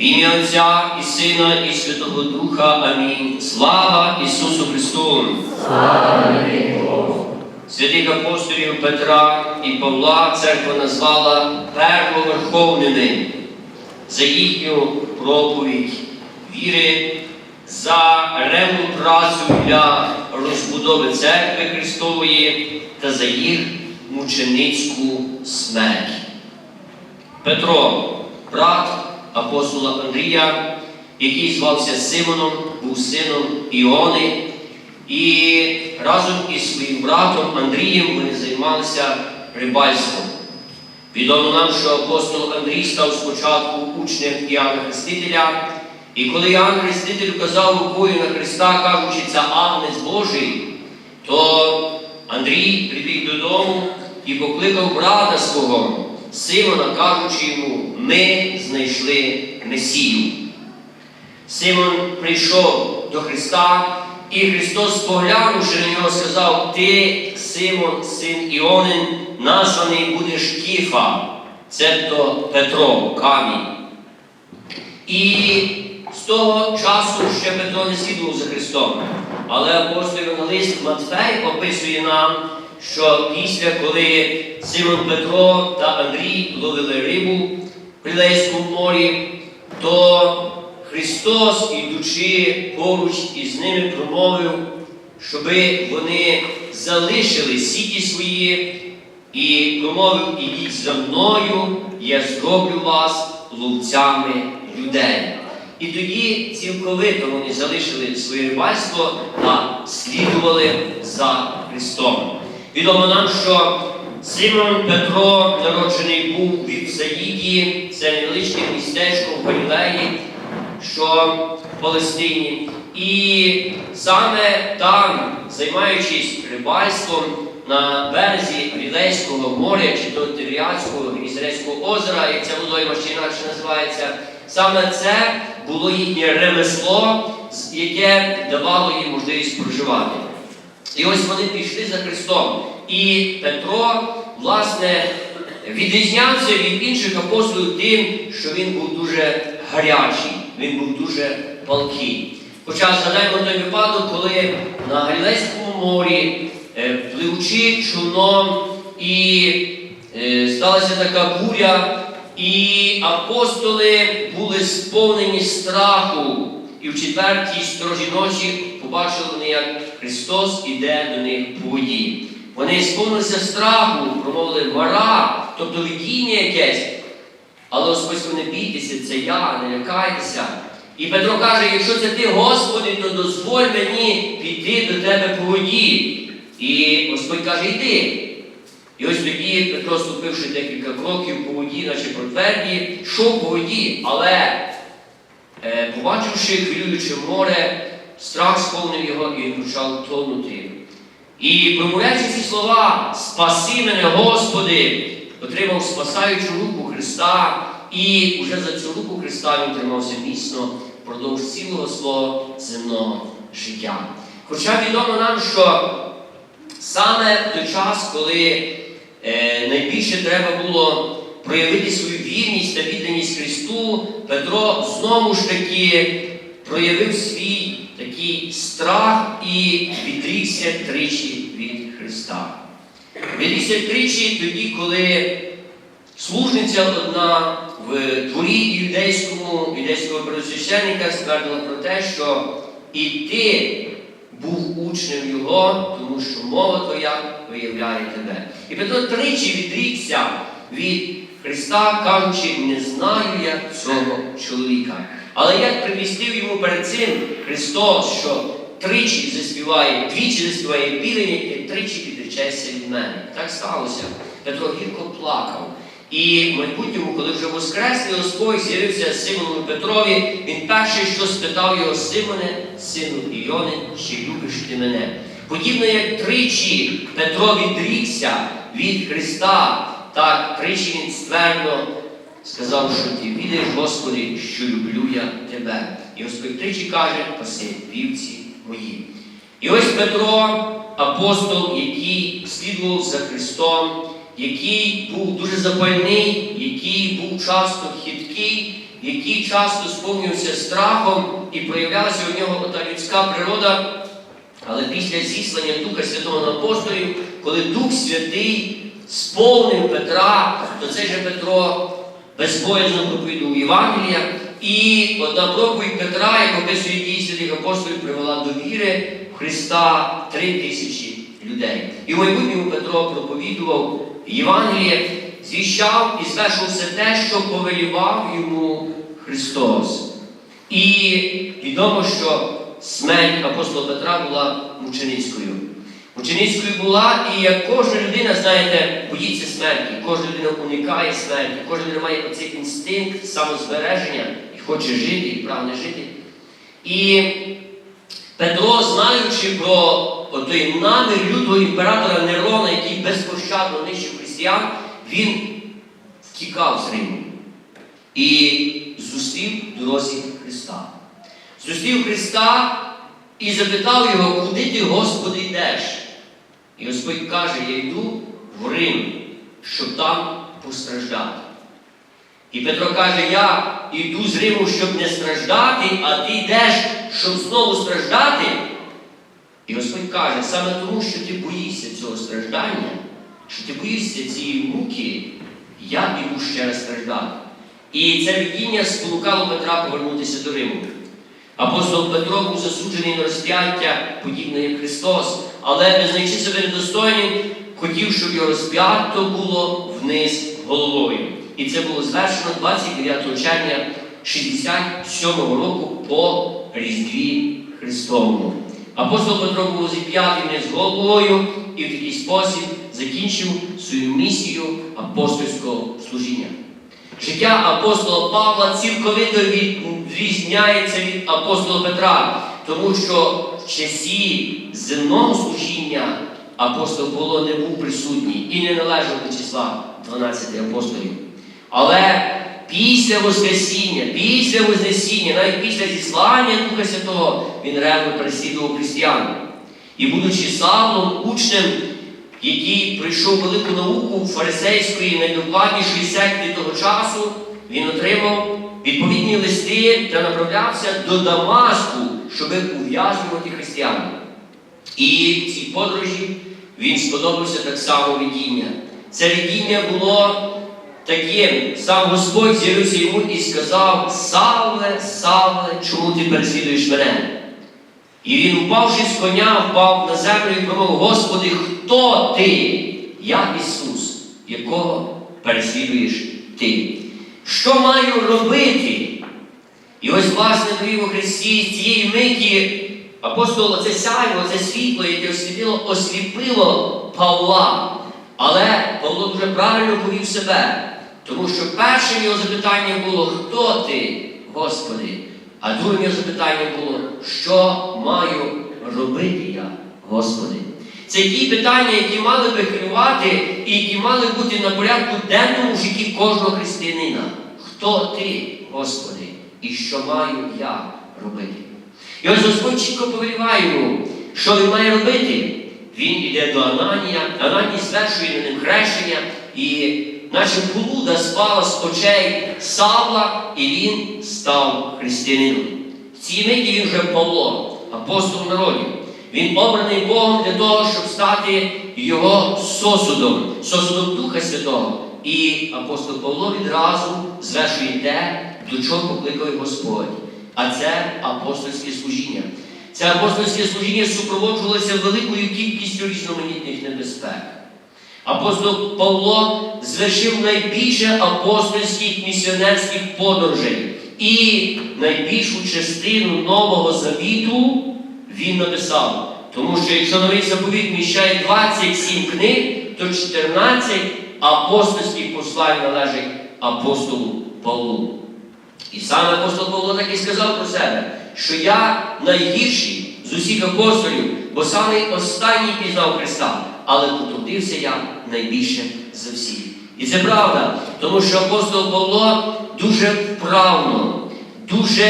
В ім'я Отця і Сина, і Святого Духа. Амінь. Слава Ісусу Христу! Святих апостолів Петра і Павла церква назвала первоверховними за їхню проповідь віри, за ревну працю для розбудови церкви Христової та за їх мученицьку смерть. Петро, брат апостола Андрія, який звався Симоном, був сином Іони, і разом із своїм братом Андрієм вони займалися рибальством. Відомо нам, що апостол Андрій став спочатку учнем Іоанна Хрестителя, і коли Іоанн Хреститель вказав рукою на Христа, кажучи, це Агнець Божий, то Андрій прибіг додому і покликав брата свого, Симона, кажучи йому, ми знайшли Месію. Симон прийшов до Христа, і Христос, поглянувши на нього, сказав: Ти, Симон, син Іонин, названий будеш Кіфа, цебто Петро, камінь. І з того часу ще Петро не слідував за Христом. Але апостольний лист Матфей описує нам, що після коли Симон Петро та Андрій ловили рибу в Прилейському морі, то Христос, ідучи поруч із ними, промовив, щоби вони залишили сіті свої і промовив, ідіть за мною, я зроблю вас ловцями людей. І тоді цілковито вони залишили своє рибальство та слідували за Христом. Відомо нам, що Симон Петро народжений був від Саїді, це невеличке містечко в Галілеї, що в Палестині. І саме там, займаючись рибальством на березі Галілейського моря чи то Тиріатського Гнізерецького озера, як ця водойма ще інакше називається, саме це було їхнє ремесло, яке давало їм можливість проживати. І ось вони пішли за Христом. І Петро, власне, відрізнявся від інших апостолів тим, що він був дуже гарячий, він був дуже палкий. Хоча згадаємо той випадок, коли на Галілейському морі, е, пливучи човном, і е, сталася така буря, і апостоли були сповнені страху. І в четвертій сторожі ночі побачили вони, як Христос іде до них по воді. Вони сповнилися страху, промовили мара, тобто видіння якесь. Але Господь не бійтеся, це я, не лякайтеся. І Петро каже, якщо це ти, Господи, то дозволь мені піти до тебе по воді. І Господь каже, йди. І ось тоді Петро, ступивши декілька кроків по воді, наче по тверді, йшов по воді, але Е, Побачивши хвилююче море, страх сповнив його і він почав тонути. І промовляючи ці слова, спаси мене, Господи, отримав спасаючу руку Христа, і уже за цю руку Христа він тримався міцно впродовж цілого свого земного життя. Хоча відомо нам, що саме в той час, коли е, найбільше треба було проявити свою вірність та відданість Христу, Петро знову ж таки проявив свій такий страх і відрікся тричі від Христа. Відрікся тричі тоді, коли служниця одна в дворі юдейському, юдейського первосвященника ствердила про те, що і ти був учнем Його, тому що мова твоя виявляє тебе. І Петро тричі відрікся від Христа, кажучи, не знаю я цього чоловіка. Але як привістив йому перед цим Христос, що тричі заспіває, двічі заспіває півень, і тричі підречеться від мене. Так сталося. Петро гірко плакав. І в майбутньому, коли вже Воскреслий Господь з'явився Симону Петрові, він перший, що спитав його, Симоне, сину Іони, чи любиш ти мене? Подібно як тричі Петро відрікся від Христа, так тричі він ствердно сказав, що ти відаєш, Господи, що люблю я тебе. І Господь тричі каже, паси вівці мої. І ось Петро, апостол, який слідував за Христом, який був дуже запальний, який був часто хиткий, який часто сповнювався страхом і проявлялася у нього та людська природа. Але після зіслання Духа Святого на апостолів, коли Дух Святий сповнив Петра, то цей же Петро безбоязно проповідував Євангелія, і одна проповідь Петра, як описує дії святих апостолів, привела до віри в Христа три тисячі людей. І в майбутньому Петро проповідував Євангеліє, звіщав і звершував все те, що повелівав йому Христос. І відомо, що смерть апостола Петра була мученицькою. Мученицькою була, і як кожна людина, знаєте, боїться смерті, кожна людина уникає смерті, кожна людина має оцей інстинкт самозбереження і хоче жити, і прагне жити. І Петро, знаючи про той намір лютого імператора Нерона, який безпощадно нищив християн, він втікав з Риму і зустрів дорозі Христа. Зустрів Христа і запитав його, куди ти, Господи, йдеш? Господь каже, я йду в Рим, щоб там постраждати. І Петро каже, я йду з Риму, щоб не страждати, а ти йдеш, щоб знову страждати. І Господь каже, саме тому, що ти боїшся цього страждання, що ти боїшся цієї муки, я іду ще раз страждати. І це видіння спонукало Петра повернутися до Риму. Апостол Петро був засуджений на розп'яття, подібно як Христос, але, визнаючи себе недостойним, хотів, щоб його розп'ято було вниз головою. І це було звершено 29 червня 67 року по Різдві Христовому. Апостол Петро був зіп'ятий вниз головою і в такий спосіб закінчив свою місію апостольського служіння. Життя апостола Павла цілковито відрізняється від апостола Петра, тому що часі земного служіння апостол Павло не був присутній і не належав до числа 12 апостолів. Але після Воскресіння, після Вознесіння, навіть після зіслання Духа Святого, він реально переслідував християн. І, будучи Савлом, учнем, який прийшов велику науку фарисейської найдокладнішої секти того часу, він отримав відповідні листи та направлявся до Дамаску, щоб ув'язнювати християн. І цій подорожі він сподобався так само видіння. Це видіння було таким. Сам Господь з'явився йому і сказав: Савле, Савле, чому ти переслідуєш мене? І він, упавши з коня, впав на землю і промовив, Господи, хто ти? Я Ісус, якого переслідуєш ти. Що маю робити? І ось, власне, дорогі у Христі, з цієї миті апостол це сяйво, це світло, яке осліпило, осліпило Павла. Але Павло дуже правильно повів себе. Тому що першим його запитанням було, хто ти, Господи? А другим його запитанням було, що маю робити я, Господи? Це ті питання, які мали би хвилювати і які мали бути на порядку денному житті кожного християнина. Хто ти, Господи, і що маю я робити? І ось Господь чітко повеліває йому, що він має робити. Він іде до Ананія, Ананій звершує на ним хрещення, і наче полуда спала з очей Савла, і він став християнином. В цій миті він вже Павло, апостол народів. Він обраний Богом для того, щоб стати його сосудом, сосудом Духа Святого. І апостол Павло відразу звершує те, до чого покликав Господь. А це апостольське служіння. Це апостольське служіння супроводжувалося великою кількістю різноманітних небезпек. Апостол Павло звершив найбільше апостольських місіонерських подорожей. І найбільшу частину Нового Завіту він написав. Тому що якщо новий заповіт вміщає 27 книг, то 14 апостольських послань належить апостолу Павлу. І саме апостол Павло так і сказав про себе, що я найгірший з усіх апостолів, бо саме останній пізнав Христа, але потрудився я найбільше за всіх. І це правда, тому що апостол Павло дуже вправно, дуже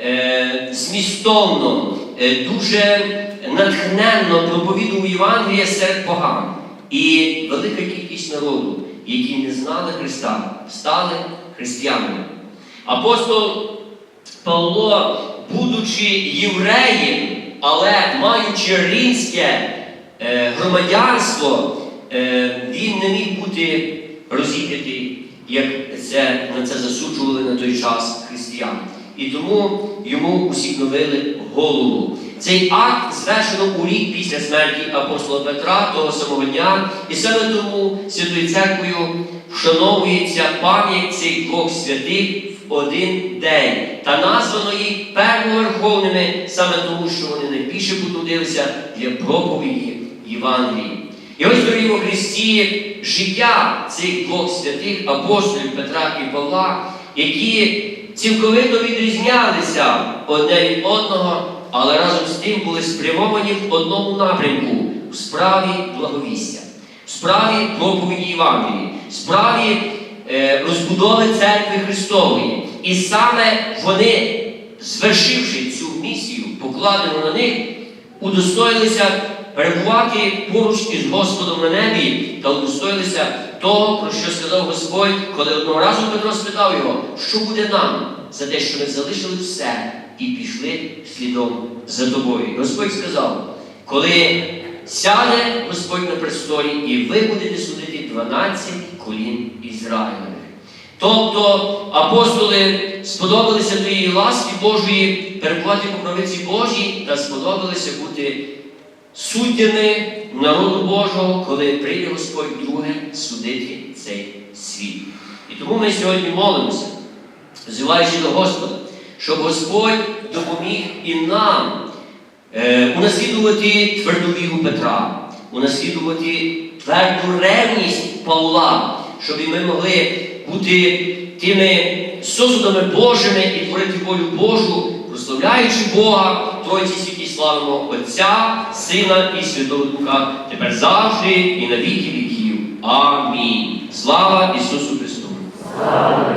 е, змістовно, е, дуже натхненно проповідував Євангелія серед поган. І велика кількість народу, які не знали Христа, стали християнами. Апостол Павло, будучи євреєм, але маючи римське е, громадянство, е, він не міг бути розіп'ятий, як це, на це засуджували на той час християни. І тому йому усікновили голову. Цей акт звершено у рік після смерті апостола Петра того самого дня, і саме тому Святою Церквою вшановується пам'ять цих двох святих один день. Та названо їх первоверховними саме тому, що вони найбільше потрудилися для проповіді Євангелії. І ось дорогі у Христі життя цих двох святих апостолів Петра і Павла, які цілковито відрізнялися одне від одного, але разом з тим були спрямовані в одному напрямку в справі благовістя, в справі проповіді Євангелії, в справі розбудови церкви Христової. І саме вони, звершивши цю місію, покладену на них, удостоїлися перебувати поруч із Господом на небі та удостоїлися того, про що сказав Господь, коли одного разу Петро спитав його, що буде нам за те, що ми залишили все і пішли слідом за тобою. Господь сказав, коли сяде Господь на престолі, і ви будете судити 12 колін Ізраїлевих. Тобто апостоли сподобалися до її ласки Божої, перебувати по Божій та сподобалися бути суддями народу Божого, коли прийде Господь друге судити цей світ. І тому ми сьогодні молимося, взиваючи до Господа, щоб Господь допоміг і нам е, унаслідувати тверду віру Петра, унаслідувати тверду ревність Павла, щоб і ми могли бути тими сосудами Божими і творити волю Божу, прославляючи Бога, Тройці святі славимо Отця, Сина і Святого Духа, тепер завжди і на віки віків. Амінь. Слава Ісусу Христу! Слава!